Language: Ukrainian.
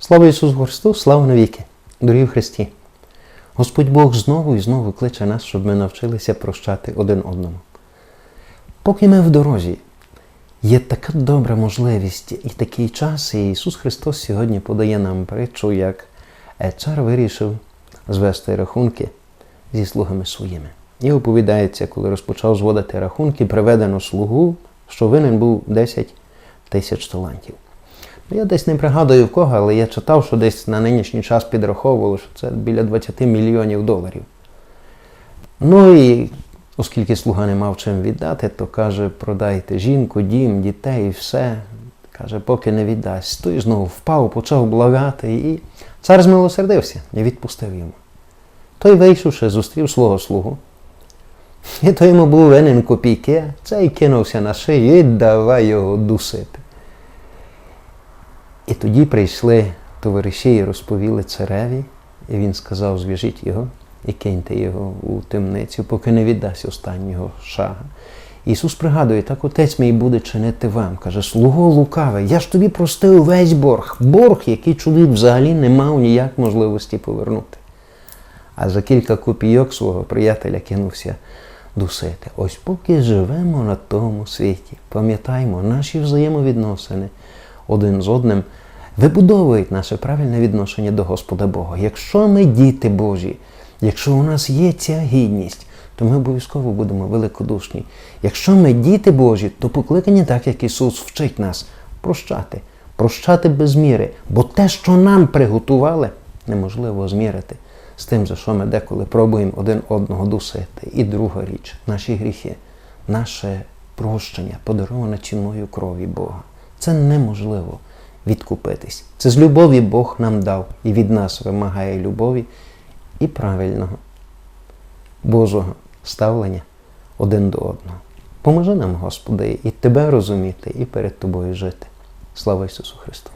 Слава Ісусу Христу, слава навіки, дорогі в Христі! Господь Бог знову і знову кличе нас, щоб ми навчилися прощати один одному. Поки ми в дорозі, є така добра можливість і такий час, і Ісус Христос сьогодні подає нам притчу, як е, цар вирішив звести рахунки зі слугами своїми. І оповідається, коли розпочав зводити рахунки, приведено слугу, що винен був 10 тисяч талантів. Ну, Я десь не пригадую в кого, але я читав, що десь на нинішній час підраховували, що це біля 20 мільйонів доларів. Ну і оскільки слуга не мав чим віддати, то каже, продайте жінку, дім, дітей, і все. Каже, поки не віддасть. Той знову впав, почав благати, і цар змилосердився і відпустив йому. Той, вийшовши, зустрів свого слугу. І той йому був винен копійки, цей кинувся на шию і давай його дусити. І тоді прийшли товариші і розповіли цареві, і він сказав, зв'яжіть його і киньте його у темницю, поки не віддасть останнього шага. Ісус пригадує, так отець мій буде чинити вам. Каже, слуго лукавий, я ж тобі простив весь борг, борг, який чоловік взагалі не мав ніяк можливості повернути. А за кілька копійок свого приятеля кинувся дусити. Ось поки живемо на тому світі, пам'ятаймо, наші взаємовідносини один з одним вибудовують наше правильне відношення до Господа Бога. Якщо ми діти Божі, якщо у нас є ця гідність, то ми обов'язково будемо великодушні. Якщо ми діти Божі, то покликані так, як Ісус вчить нас прощати, прощати без міри, бо те, що нам приготували, неможливо змірити з тим, за що ми деколи пробуємо один одного дусити. І друга річ, наші гріхи, наше прощення, подароване ціною крові Бога. Це неможливо відкупитись. Це з любові Бог нам дав і від нас вимагає любові і правильного Божого ставлення один до одного. Поможи нам, Господи, і Тебе розуміти, і перед Тобою жити. Слава Ісусу Христу!